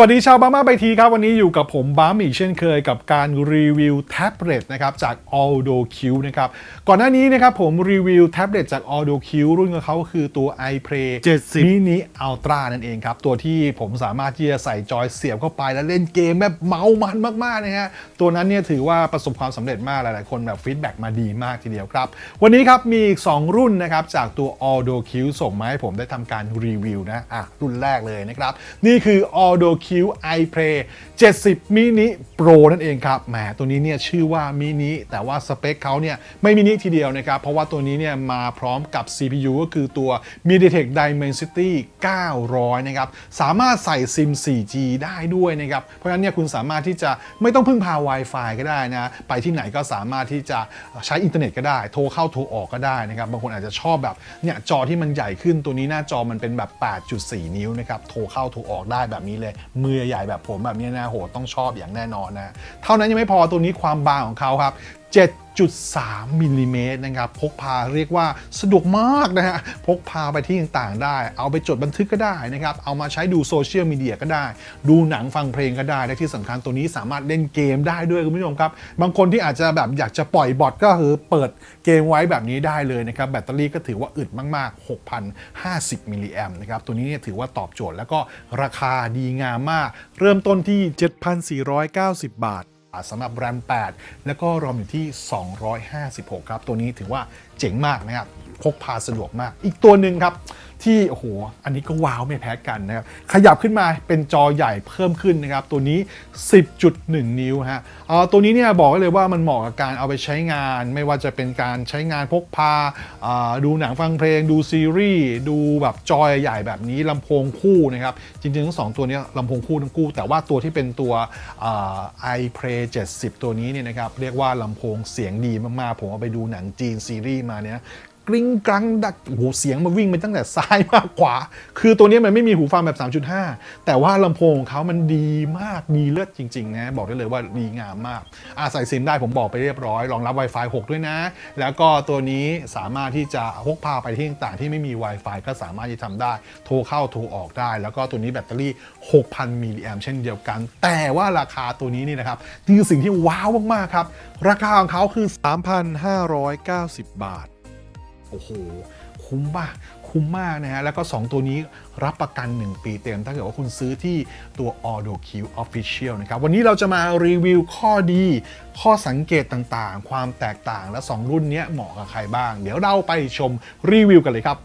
สวัสดีชาวบ้ามาไปทีครับ วันนี้อยู่กับผมบ้าหมีเช่นเคยกับการรีวิวแท็บเล็ตนะครับจาก Aldo Q นะครับก่อนหน้านี้นะครับผมรีวิวแท็บเล็ตจาก Aldo Q รุ่นของเขาก็คือตัว iPlay 70 Mini Ultra นั่นเองครับ ตัวที่ผมสามารถที่จะใส่จอยเสียบเข้าไปแล้วเล่นเกมแบบเมามันมากๆนะฮะตัวนั้นเนี่ยถือว่าประสบความสำเร็จมากหลายๆ คนแบบฟีดแบ็กมาดีมากทีเดียวครับ วันนี้ครับมีอีก 2 รุ่นนะครับจากตัว Aldo Q ส่งมาให้ผมได้ทำการรีวิวนะอะรุ่นแรกเลยนะครับนี่คือ Aldo Q iPlay 70 mini Pro นั่นเองครับ แหม ตัวนี้เนี่ยชื่อว่ามินิแต่ว่าสเปคเขาเนี่ยไม่มินิทีเดียวนะครับ เพราะว่าตัวนี้เนี่ยมาพร้อมกับ CPU ก็คือตัว MediaTek Dimensity 900 นะครับ สามารถใส่ซิม 4G ได้ด้วยนะครับ เพราะฉะนั้นเนี่ยคุณสามารถที่จะไม่ต้องพึ่งพา Wi-Fi ก็ได้นะ ไปที่ไหนก็สามารถที่จะใช้อินเทอร์เน็ตก็ได้ โทรเข้าโทรออกก็ได้นะครับ บางคนอาจจะชอบแบบเนี่ยจอที่มันใหญ่ขึ้นตัวนี้หน้าจอมันเป็นแบบ 8.4 นิ้วนะครับ โทรเข้าโทรออกได้แบบนี้เลยมือใหญ่แบบผมแบบนี้นะโหต้องชอบอย่างแน่นอนนะ เท่านั้นยังไม่พอตัวนี้ความบางของเขาครับ 7.3มิลลิเมตรนะครับพกพาเรียกว่าสะดวกมากนะฮะพกพาไปที่ต่างๆได้ เอาไปจดบันทึกก็ได้นะครับ เอามาใช้ดูโซเชียลมีเดียก็ได้ ดูหนังฟังเพลงก็ได้ และที่สำคัญตัวนี้สามารถเล่นเกมได้ด้วยคุณผู้ชมครับ บางคนที่อาจจะแบบอยากจะปล่อยบอทก็คือเปิดเกมไว้แบบนี้ได้เลยนะครับ แบตเตอรี่ก็ถือว่าอึดมากๆ 6,050มิลลิแอมนะครับตัวนี้เนี่ยถือว่าตอบโจทย์แล้วก็ราคาดีงามมาก เริ่มต้นที่ 7,490 บาท สำหรับแรม 8 แล้วก็รอมอยู่ที่ 256 ครับ ตัวนี้ถือว่าเจ๋งมากนะครับ พกพาสะดวกมาก อีกตัวหนึ่งครับ ที่โอ้โหอันนี้ก็ว้าวไม่แพ้กันนะครับขยับขึ้นมาเป็นจอใหญ่เพิ่มขึ้นนะครับตัวนี้ 10.1 นิ้วฮะอ่อตัวนี้เนี่ยบอกเลยว่ามันเหมาะกับการเอาไปใช้งาน ไม่ว่าจะเป็นการใช้งานพกพาอ่าดูหนังฟังเพลง ดูซีรีส์ดูแบบจอใหญ่แบบนี้ลำโพงคู่นะครับจริงๆทั้งสองตัวเนี้ยลำโพงคู่ทั้งคู่ แต่ว่าตัวที่เป็นตัว iPlay 70 ตัวนี้เนี่ยนะครับเรียกว่าลำโพงเสียงดีมากๆ ผมเอาไปดูหนังจีนซีรีส์มาเนี่ย กริ้งกรังดักโอ้โหเสียงมันวิ่งไปตั้งแต่ซ้ายมากขวา คือตัวนี้มันไม่มีหูฟังแบบ 3.5 แต่ว่าลำโพงของเขามันดีมากดีเลิศจริงๆนะบอกได้เลยว่าดีงามมากอาใส่ซิมได้ผมบอกไปเรียบร้อยรองรับ Wi-Fi 6 ด้วยนะ แล้วก็ตัวนี้สามารถที่จะพกพาไปที่ต่างๆที่ไม่มี Wi-Fi ก็สามารถที่ทำได้ โทรเข้าโทรออกได้ แล้วก็ตัวนี้แบตเตอรี่ 6,000 มิลลิแอมเช่นเดียวกัน แต่ว่าราคาตัวนี้นี่นะครับนี่คือสิ่งที่ว้าวมากๆครับ ราคาของเขาคือ 3,590 บาท โอ้โห คุ้มป่ะคุ้มมากนะฮะ แล้วก็ 2 ตัวนี้รับประกัน 1 ปีเต็ม ถ้าเกิดว่าคุณซื้อที่ตัว a u d o Q Official นะครับ วันนี้เราจะมารีวิวข้อดี ข้อสังเกตต่างๆ ความแตกต่างและ 2 รุ่นนี้เหมาะกับใครบ้าง เดี๋ยวเราไปชมรีวิวกันเลยครับ